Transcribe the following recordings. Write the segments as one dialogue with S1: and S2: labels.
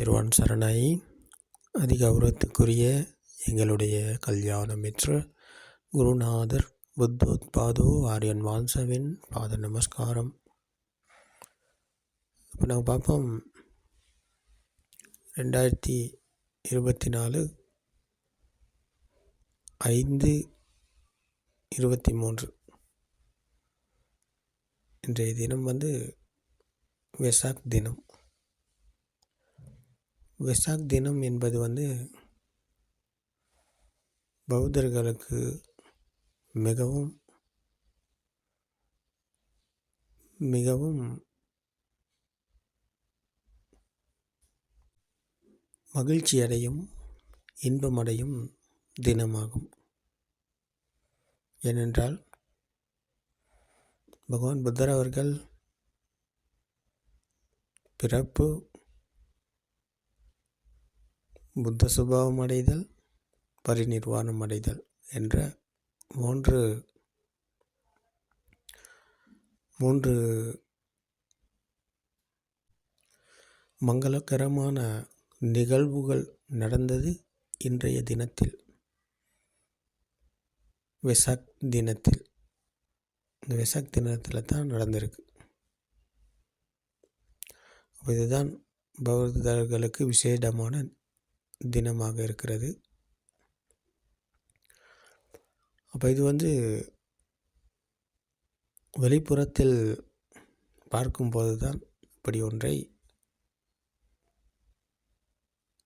S1: திருவான் சரணாயி. அதிகௌரவத்துக்குரிய எங்களுடைய கல்யாணமிற்ற குருநாதர் புத்தோத்பாதோ ஆரியன் வான்சவின் பாத நமஸ்காரம். இப்போ நாங்கள் பார்ப்போம். ரெண்டாயிரத்தி இருபத்தி நாலு ஐந்து இருபத்தி மூன்று. இன்றைய தினம் வந்து வெசாக் தினம். வெசாக் தினம் என்பது வந்து பௌத்தர்களுக்கு மிகவும் மிகவும் மகிழ்ச்சி அடையும் இன்பமடையும் தினமாகும். ஏனென்றால் பகவான் புத்தர் அவர்கள் பிறப்பு புத்த சுபாவம் அடைதல் பரிநிர்வாணம் அடைதல் என்ற மூன்று மூன்று மங்களகரமான நிகழ்வுகள் நடந்தது இன்றைய தினத்தில். வெசாக் தினத்தில். இந்த வெசாக் தினத்தில் தான் நடந்திருக்கு. இதுதான் பௌத்தர்களுக்கு விசேடமான தினமாக இருக்கிறது. அப்போ இது வந்து வெளிப்புறத்தில் பார்க்கும்போது தான் இப்படி ஒன்றை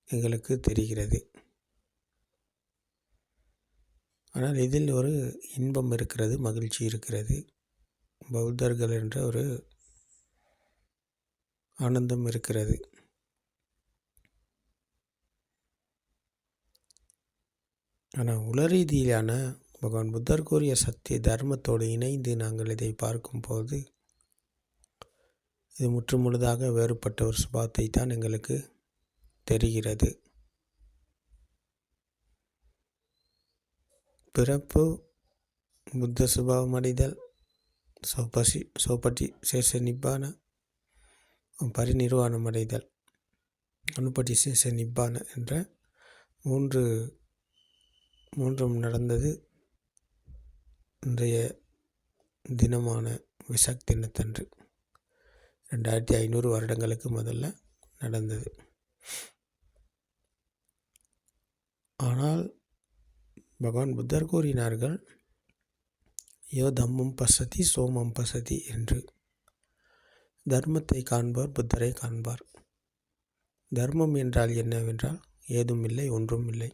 S1: எங்களுக்கு தெரிகிறது. ஆனால் இதில் ஒரு இன்பம் இருக்கிறது மகிழ்ச்சி இருக்கிறது. பௌத்தர்கள் என்ற ஒரு ஆனந்தம் இருக்கிறது. ஆனால் உளரீதியிலான பகவான் புத்தர் கூறிய சத்திய தர்மத்தோடு இணைந்து நாங்கள் இதை பார்க்கும்போது இது முற்றுமுழுதாக வேறுபட்ட ஒரு சுபாவத்தை தான் எங்களுக்கு தெரிகிறது. பிறப்பு புத்த சுபாவம் அடைதல் சோபசி சோபட்டி சேஷ நிப்பான பரிநிர்வாணம் அடைதல் அனுப்பட்டி சேஷ நிப்பான என்ற மூன்று மூன்றும் நடந்தது. இன்றைய தினமான விசாக் தினத்தன்று. ரெண்டாயிரத்தி ஐநூறு வருடங்களுக்கு முதல்ல நடந்தது. ஆனால் பகவான் புத்தர் கூறினார்கள் யோ தம்மம் பசதி சோமம் பசதி என்று. தர்மத்தை காண்பார் புத்தரை காண்பார். தர்மம் என்றால் என்னவென்றால் ஏதும் இல்லை ஒன்றும் இல்லை.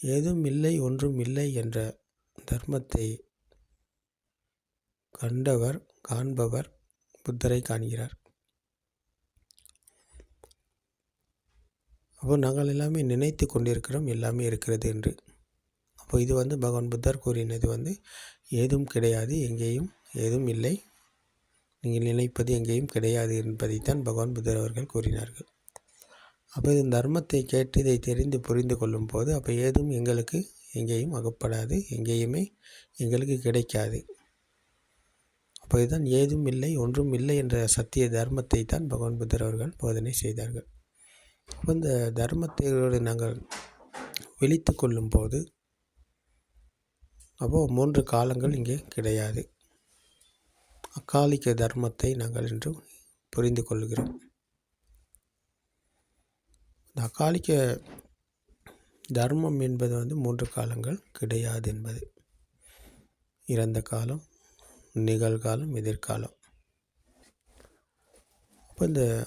S1: ஏதும் இல்லை ஒன்றும் இல்லை என்ற தர்மத்தை கண்டவர் காண்பவர் புத்தரை காண்கிறார். அப்போ நாங்கள் எல்லாமே நினைத்து கொண்டிருக்கிறோம் எல்லாமே இருக்கிறது என்று. அப்போ இது வந்து பகவான் புத்தர் கூறினது வந்து ஏதும் கிடையாது எங்கேயும் ஏதும் இல்லை. நீங்கள் நினைப்பது எங்கேயும் கிடையாது என்பதைத்தான் பகவான் புத்தர் அவர்கள் கூறினார்கள். அப்போ இந்த தர்மத்தை கேட்டு இதை தெரிந்து புரிந்து கொள்ளும் போது அப்போ ஏதும் எங்களுக்கு எங்கேயும் அகப்படாது எங்கேயுமே எங்களுக்கு கிடைக்காது. அப்போ இதுதான் ஏதும் இல்லை ஒன்றும் இல்லை என்ற சத்திய தர்மத்தை தான் பகவான் புத்தர் அவர்கள் போதனை செய்தார்கள். அப்போ இந்த தர்மத்தை நாங்கள் விழித்து கொள்ளும் போது அப்போது மூன்று காலங்கள் இங்கே கிடையாது. அக்காலிக்க தர்மத்தை நாங்கள் இன்று புரிந்து கொள்கிறோம். இந்த தர்மம் என்பது வந்து மூன்று காலங்கள். கிடையாது என்பது. இறந்த காலம் நிகழ்காலம் எதிர்காலம். அப்போ இந்த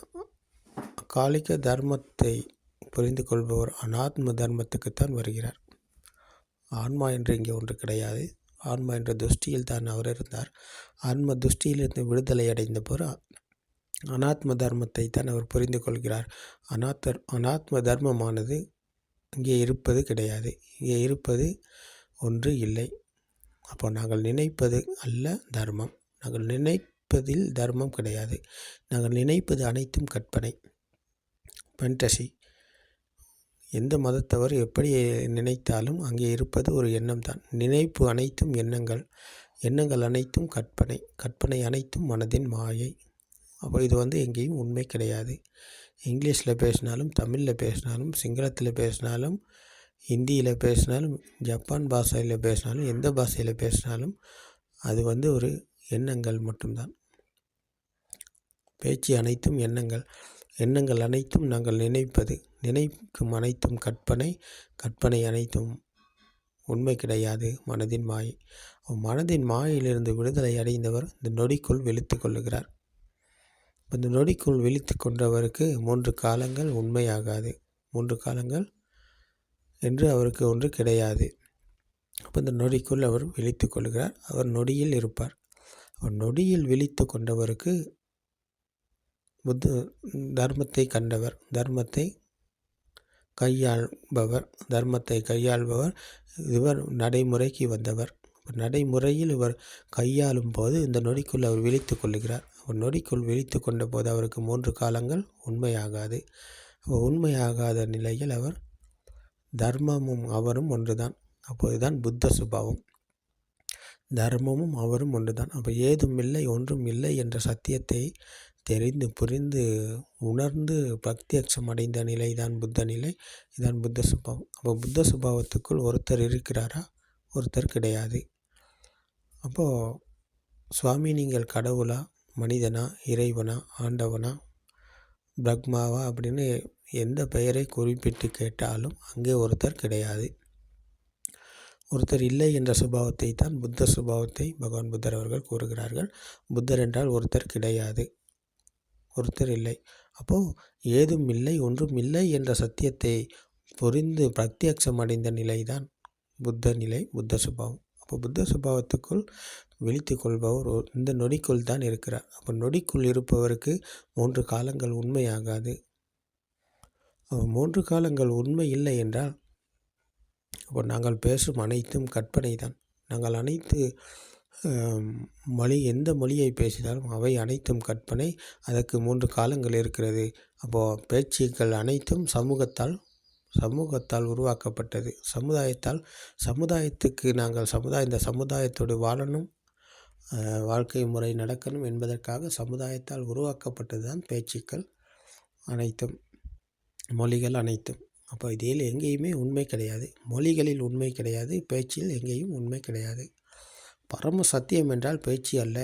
S1: காலிக்க தர்மத்தை புரிந்து கொள்பவர் அனாத்ம தர்மத்துக்குத்தான் வருகிறார். ஆன்மா என்று இங்கே ஒன்று கிடையாது. ஆன்மா என்ற துஷ்டியில் தான் அவர் இருந்தார். ஆன்ம துஷ்டியிலிருந்து விடுதலை அடைந்த போது அனாத்ம தர்மத்தை தான் அவர் புரிந்து கொள்கிறார். அனாத்தர் அனாத்ம தர்மமானது இங்கே இருப்பது கிடையாது. இங்கே இருப்பது ஒன்று இல்லை. அப்போ நாங்கள் நினைப்பது அல்ல தர்மம். நாங்கள் நினைப்பதில் தர்மம் கிடையாது. நாங்கள் நினைப்பது அனைத்தும் கற்பனை. பென்டசி. எந்த மதத்தவர் எப்படி நினைத்தாலும் அங்கே இருப்பது ஒரு எண்ணம் தான். நினைப்பு அனைத்தும் எண்ணங்கள். எண்ணங்கள் அனைத்தும் கற்பனை. கற்பனை அனைத்தும் மனதின் மாயை. அப்போ இது வந்து எங்கேயும் உண்மை கிடையாது. இங்கிலீஷில் பேசினாலும் தமிழில் பேசினாலும் சிங்களத்தில் பேசினாலும் ஹிந்தியில் பேசினாலும் ஜப்பான் பாஷையில் பேசினாலும் எந்த பாஷையில் பேசினாலும் அது வந்து ஒரு எண்ணங்கள் மட்டும்தான். பேச்சு அனைத்தும் எண்ணங்கள். எண்ணங்கள் அனைத்தும் நாங்கள் நினைப்பது நினைக்கும் அனைத்தும் கற்பனை கற்பனை அனைத்தும் உண்மை கிடையாது. மனதின் மாயை. மனதின் மாயிலிருந்து விடுதலை அடைந்தவர் இந்த நொடிக்குள் வெளுத்து கொள்ளுகிறார். இந்த நொடிக்குள் விழித்து கொண்டவருக்கு மூன்று காலங்கள் உண்மையாகாது. மூன்று காலங்கள் என்று அவருக்கு ஒன்று கிடையாது. அப்போ இந்த நொடிக்குள் அவர் விழித்து கொள்கிறார். அவர் நொடியில் இருப்பார். அவர் நொடியில் விழித்து கொண்டவருக்கு புத்த தர்மத்தை கண்டவர். தர்மத்தை கையாள்பவர். தர்மத்தை கையாள்பவர். இவர் நடைமுறைக்கு வந்தவர். நடைமுறையில் இவர் கையாளும் போது இந்த நொடிக்குள் அவர் விழித்து கொள்ளுகிறார். அவர் நொடிக்குள் விழித்து கொண்ட போது அவருக்கு மூன்று காலங்கள் உண்மையாகாது. உண்மையாகாத நிலையில் அவர் தர்மமும் அவரும் ஒன்றுதான். அப்போதுதான் புத்த சுபாவம். தர்மமும் அவரும் ஒன்றுதான். அப்போ ஏதும் இல்லை ஒன்றும் இல்லை என்ற சத்தியத்தை தெரிந்து புரிந்து உணர்ந்து பிரத்யட்சம் அடைந்த நிலை தான் புத்த நிலை. இதுதான் புத்த சுபாவம். அப்போ புத்த சுபாவத்துக்குள் ஒருத்தர் இருக்கிறாரா? ஒருத்தர் கிடையாது. அப்போது சுவாமி நீங்கள் கடவுளா மனிதனா இறைவனா ஆண்டவனா பிரக்மாவா அப்படின்னு எந்த பெயரை குறிப்பிட்டு கேட்டாலும் அங்கே ஒருத்தர் கிடையாது. ஒருத்தர் இல்லை என்ற சுபாவத்தை தான் புத்த சுபாவத்தை பகவான் புத்தர் அவர்கள் கூறுகிறார்கள். புத்தர் என்றால் ஒருத்தர் கிடையாது. ஒருத்தர் இல்லை. அப்போது ஏதும் இல்லை ஒன்றும் இல்லை என்ற சத்தியத்தை புரிந்து பிரத்யட்சம் அடைந்த நிலை தான் புத்த நிலை புத்த சுபாவம். அப்போ புத்த சுபாவத்துக்குள் விழித்து கொள்பவர் இந்த நொடிக்குள் தான் இருக்கிறார். அப்போ நொடிக்குள் இருப்பவருக்கு மூன்று காலங்கள் உண்மையாகாது. மூன்று காலங்கள் உண்மை இல்லை என்றால் அப்போ நாங்கள் பேசும் அனைத்தும் கற்பனை தான். நாங்கள் அனைத்து மொழி எந்த மொழியை பேசினாலும் அவை அனைத்தும் கற்பனை. அதற்கு மூன்று காலங்கள் இருக்கிறது. அப்போது பேச்சுக்கள் அனைத்தும் சமூகத்தால் சமூகத்தால் உருவாக்கப்பட்டது. சமுதாயத்தால் சமுதாயத்துக்கு நாங்கள் சமுதாய இந்த சமுதாயத்தோடு வாழணும் வாழ்க்கை முறை நடக்கணும் என்பதற்காக சமுதாயத்தால் உருவாக்கப்பட்டது தான் பேச்சுக்கள் அனைத்தும் மொழிகள் அனைத்தும். அப்போ இதில் எங்கேயுமே உண்மை கிடையாது. மொழிகளில் உண்மை கிடையாது பேச்சில் எங்கேயும் உண்மை கிடையாது. பரம சத்தியம் என்றால் பேச்சு அல்ல.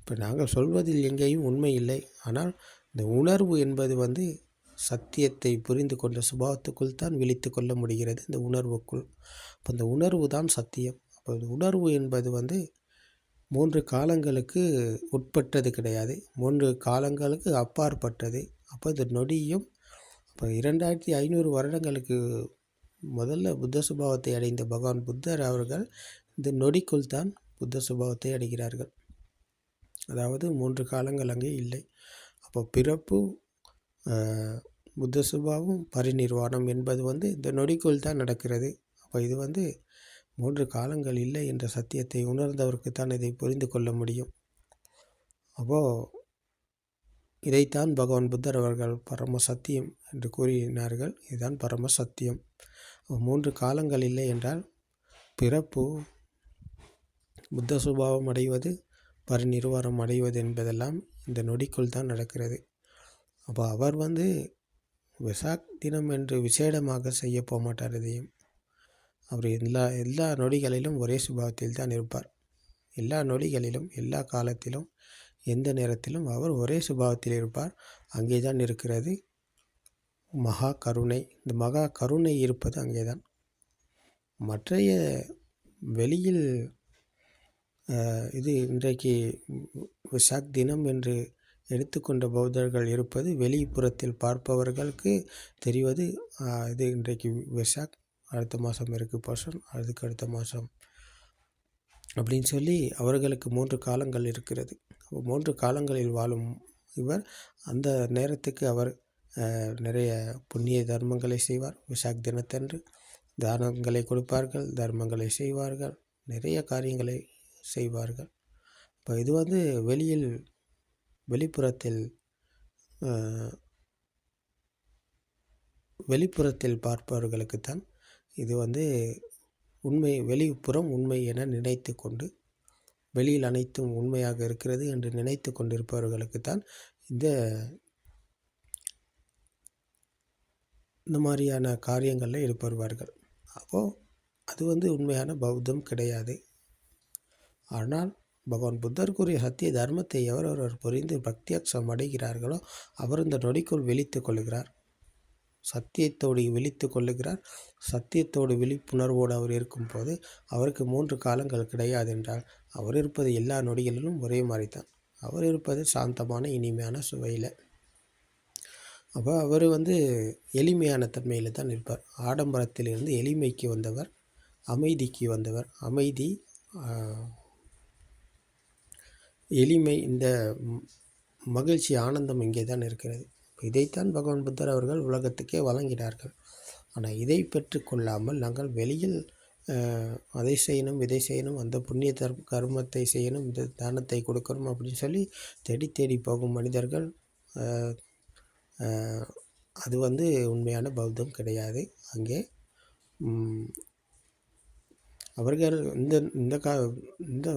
S1: இப்போ நாங்கள் சொல்வதில் எங்கேயும் உண்மை இல்லை. ஆனால் இந்த உணர்வு என்பது வந்து சத்தியத்தை புரிந்து கொண்ட சுபாவத்துக்குள் தான் விழித்து கொள்ள முடிகிறது இந்த உணர்வுக்குள். அப்போ இந்த உணர்வு தான் சத்தியம். அப்போ இந்த உணர்வு என்பது வந்து மூன்று காலங்களுக்கு உட்பட்டது கிடையாது. மூன்று காலங்களுக்கு அப்பாற்பட்டது. அப்போ இந்த நொடியும் இப்போ இரண்டாயிரத்தி ஐநூறு வருடங்களுக்கு முதல்ல புத்த சுபாவத்தை அடைந்த பகவான் புத்தர் அவர்கள் இந்த நொடிக்குள் தான் புத்த சுபாவத்தை அடைகிறார்கள். அதாவது மூன்று காலங்கள் அங்கே இல்லை. அப்போ பிறப்பு புத்த சுபாவம் பரிநிர்வாணம் என்பது வந்து இந்த நொடிக்குள் தான் நடக்கிறது. அப்போ இது வந்து மூன்று காலங்கள் இல்லை என்ற சத்தியத்தை உணர்ந்தவருக்கு தான் இதை புரிந்து கொள்ள முடியும். அப்போது இதைத்தான் பகவான் புத்தர் அவர்கள் பரம சத்தியம் என்று கூறினார்கள். இதுதான் பரம சத்தியம். மூன்று காலங்கள் இல்லை என்றால் பிறப்பு புத்த சுபாவம் அடைவது பரிநிர்வாணம் அடைவது என்பதெல்லாம் இந்த நொடிக்குள் தான் நடக்கிறது. அப்போ அவர் வந்து விசாக் தினம் என்று விசேடமாக செய்ய போக மாட்டார் இதையும் அவர் எல்லா எல்லா நொடிகளிலும் ஒரே சுபாவத்தில் தான் இருப்பார். எல்லா நொடிகளிலும் எல்லா காலத்திலும் எந்த நேரத்திலும் அவர் ஒரே சுபாவத்தில் இருப்பார். அங்கே தான் இருக்கிறது மகா கருணை. இந்த மகா கருணை இருப்பது அங்கே தான். மற்றைய வெளியில் இது இன்றைக்கு விசாக் தினம் என்று எடுத்துக்கொண்ட பௌத்தர்கள் இருப்பது வெளிப்புறத்தில் பார்ப்பவர்களுக்கு தெரிவது. இது இன்றைக்கு விசாக் அடுத்த மாதம் இருக்குது பர்சன் அதுக்கு அடுத்த மாதம் அப்படின்னு சொல்லி அவர்களுக்கு மூன்று காலங்கள் இருக்கிறது. மூன்று காலங்களில் வாழும் இவர் அந்த நேரத்துக்கு அவர் நிறைய புண்ணிய தர்மங்களை செய்வார். விசாக் தினத்தன்று தானங்களை கொடுப்பார்கள் தர்மங்களை செய்வார்கள் நிறைய காரியங்களை செய்வார்கள். இப்போ இது வந்து வெளியில் வெளிப்புறத்தில் வெளிப்புறத்தில் பார்ப்பவர்களுக்குத்தான் இது வந்து உண்மை வெளிப்புறம் உண்மை என நினைத்து கொண்டு வெளியில் அனைத்தும் உண்மையாக இருக்கிறது என்று நினைத்து கொண்டிருப்பவர்களுக்கு தான் இந்த இந்த மாதிரியான காரியங்களில் ஈடுபடுவார்கள் அப்போது அது வந்து உண்மையான பௌத்தம் கிடையாது. ஆனால் பகவான் புத்தர் கூறிய சத்திய தர்மத்தை எவரொருவர் புரிந்து பக்தியக்ஷம் அடைகிறார்களோ அவர் இந்த நொடிக்குள் விழித்து கொள்கிறார். சத்தியத்தோடு விழித்து கொள்ளுகிறார். சத்தியத்தோடு விழிப்புணர்வோடு அவர் இருக்கும்போது அவருக்கு மூன்று காலங்கள் கிடையாது என்றால் அவர் இருப்பது எல்லா நொடிகளிலும் ஒரே மாதிரி தான் அவர் இருப்பது சாந்தமான இனிமையான சுவையில். அப்போ அவர் வந்து எளிமையான தன்மையில் தான் இருப்பார் ஆடம்பரத்திலிருந்து எளிமைக்கு வந்தவர் அமைதிக்கு வந்தவர். அமைதி எளிமை இந்த மகிழ்ச்சி ஆனந்தம் இங்கே தான் இருக்கிறது. இதைத்தான் பகவான் புத்தர் அவர்கள் உலகத்துக்கே வழங்கினார்கள். ஆனால் இதை பெற்றுக்கொள்ளாமல் நாங்கள் வெளியில் அதை செய்யணும் இதை செய்யணும் அந்த புண்ணிய தர் கர்மத்தை செய்யணும் இந்த தானத்தை கொடுக்கணும் அப்படின்னு சொல்லி தேடி தேடி போகும் மனிதர்கள் அது வந்து உண்மையான பௌத்தம் கிடையாது. அங்கே அவர்கள் இந்த இந்த கா இந்த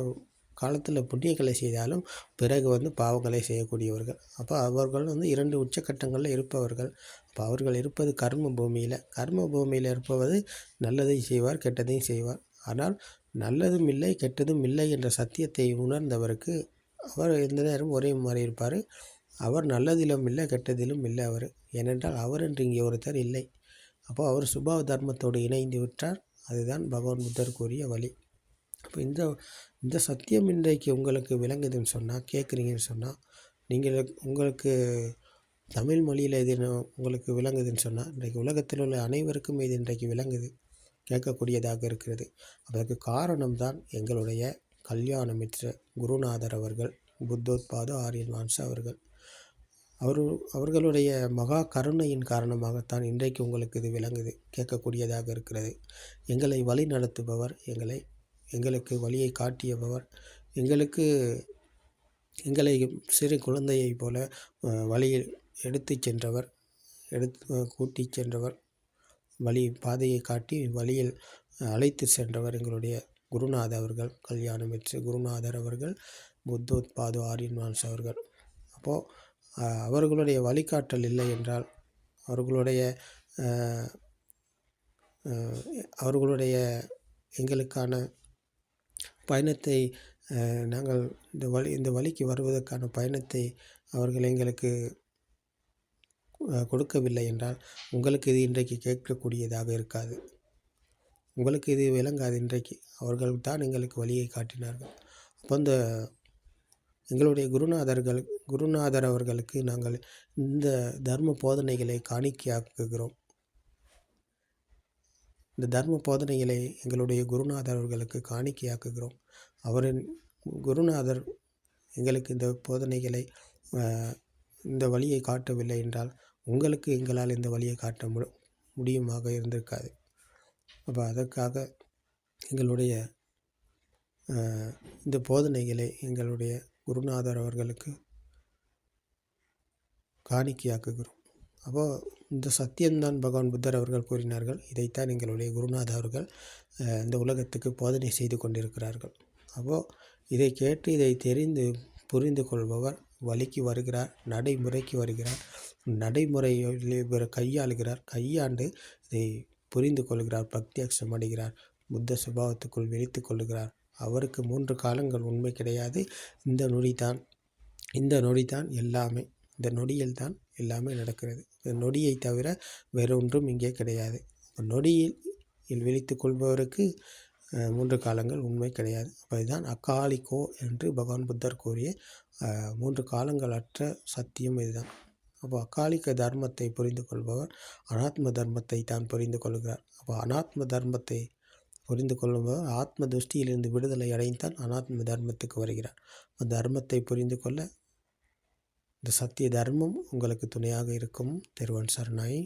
S1: காலத்தில் புண்ணியங்களை செய்தாலும் பிறகு வந்து பாவங்களை செய்யக்கூடியவர்கள். அப்போ அவர்கள் வந்து இரண்டு உச்சக்கட்டங்களில் இருப்பவர்கள். அப்போ அவர்கள் இருப்பது கர்ம பூமியில். கர்ம பூமியில் இருப்பவது நல்லதையும் செய்வார் கெட்டதையும் செய்வார். ஆனால் நல்லதும் இல்லை கெட்டதும் இல்லை என்ற சத்தியத்தை உணர்ந்தவருக்கு அவர் எந்த நேரம் ஒரே மாதிரி இருப்பார். அவர் நல்லதிலும் இல்லை கெட்டதிலும் இல்லை அவர். ஏனென்றால் அவர் என்று இங்கே ஒருத்தர் இல்லை. அப்போ அவர் சுபாவ தர்மத்தோடு இணைந்து விட்டார். அதுதான் பகவான் புத்தர் கூறிய வழி. அப்போ இந்த இந்த சத்தியம் இன்றைக்கு உங்களுக்கு விளங்குதுன்னு சொன்னால் கேட்குறீங்கன்னு சொன்னால் நீங்கள் உங்களுக்கு தமிழ் மொழியில் இது உங்களுக்கு விளங்குதுன்னு சொன்னால் இன்றைக்கு உலகத்தில் உள்ள அனைவருக்கும் இது இன்றைக்கு விளங்குது கேட்கக்கூடியதாக இருக்கிறது. அதற்கு காரணம்தான் எங்களுடைய கல்யாணமிற்ற குருநாதர் அவர்கள் புத்தோத்பாத ஆரியன் வான்சா அவர்கள். அவர் அவர்களுடைய மகா கருணையின் காரணமாகத்தான் இன்றைக்கு உங்களுக்கு இது விளங்குது கேட்கக்கூடியதாக இருக்கிறது. எங்களை வழி நடத்துபவர் எங்களை எங்களுக்கு வழியை காட்டியவர். எங்களுக்கு எங்களை சிறு குழந்தையைப் போல வழியில் எடுத்து சென்றவர். எடுத்து கூட்டி சென்றவர். வழி பாதையை காட்டி வழியில் அழைத்து சென்றவர் எங்களுடைய குருநாதர் அவர்கள். கல்யாணம் பெற்று குருநாதர் அவர்கள் புத்தோத்பாது ஆரியன் ஆரியன்வான்ஸ் அவர்கள். அப்போது அவர்களுடைய வழிகாட்டல் இல்லை என்றால் அவர்களுடைய அவர்களுடைய எங்களுக்கான பயணத்தை நாங்கள் இந்த வழி இந்த வழிக்கு வருவதற்கான பயணத்தை அவர்கள் எங்களுக்கு கொடுக்கவில்லை என்றால் உங்களுக்கு இது இன்றைக்கு கேட்கக்கூடியதாக இருக்காது. உங்களுக்கு இது விளங்காது இன்றைக்கு. அவர்கள் தான் எங்களுக்கு வழியை காட்டினார்கள். அப்போ இந்த எங்களுடைய குருநாதர்கள் குருநாதர் அவர்களுக்கு நாங்கள் இந்த தர்ம போதனைகளை காணிக்கையாக்குகிறோம். இந்த தர்ம போதனைகளை எங்களுடைய குருநாதர் அவர்களுக்கு காணிக்கையாக்குகிறோம். அவரின் குருநாதர் எங்களுக்கு இந்த போதனைகளை இந்த வழியை காட்டவில்லை என்றால் உங்களுக்கு எங்களால் இந்த வழியை காட்ட மு முடியுமாக இருந்திருக்காது. அப்போ அதற்காக எங்களுடைய இந்த போதனைகளை எங்களுடைய குருநாதர் அவர்களுக்கு காணிக்கையாக்குகிறோம். அப்போது இந்த சத்தியம்தான் பகவான் புத்தர் அவர்கள் கூறினார்கள் இதைத்தான் எங்களுடைய குருநாதர் அவர்கள் இந்த உலகத்துக்கு போதனை செய்து கொண்டிருக்கிறார்கள். அப்போது இதை கேட்டு இதை தெரிந்து புரிந்து கொள்பவர் வழிக்கு வருகிறார் நடைமுறைக்கு வருகிறார். நடைமுறையில் இவர் கையாளுகிறார் கையாண்டு இதை புரிந்து கொள்கிறார் பக்தி அக்ஷம் அடைகிறார் புத்த சுபாவத்துக்குள் விழித்து கொள்கிறார். அவருக்கு மூன்று காலங்கள் உண்மை கிடையாது. இந்த நொடி தான் இந்த நொடி தான் எல்லாமே இந்த நொடியில் தான் எல்லாமே நடக்கிறது. இந்த நொடியை தவிர வேறொன்றும் இங்கே கிடையாது. நொடியில் விழித்து கொள்பவருக்கு மூன்று காலங்கள் உண்மை கிடையாது. அப்போ இதுதான் அக்காலிக்கோ என்று பகவான் புத்தர் கூறிய மூன்று காலங்கள் அற்ற சத்தியம் இதுதான். அப்போ அக்காலிக்க தர்மத்தை புரிந்து கொள்பவர் அனாத்ம தர்மத்தை தான் புரிந்து கொள்கிறார். அப்போ அனாத்ம தர்மத்தை புரிந்து கொள்ளும்போது ஆத்ம துஷ்டியிலிருந்து விடுதலை அடைந்தான் அனாத்ம தர்மத்துக்கு வருகிறார். தர்மத்தை புரிந்து கொள்ள இந்த சத்திய தர்மம் உங்களுக்கு துணையாக இருக்கும். திருவன் சரணாய்.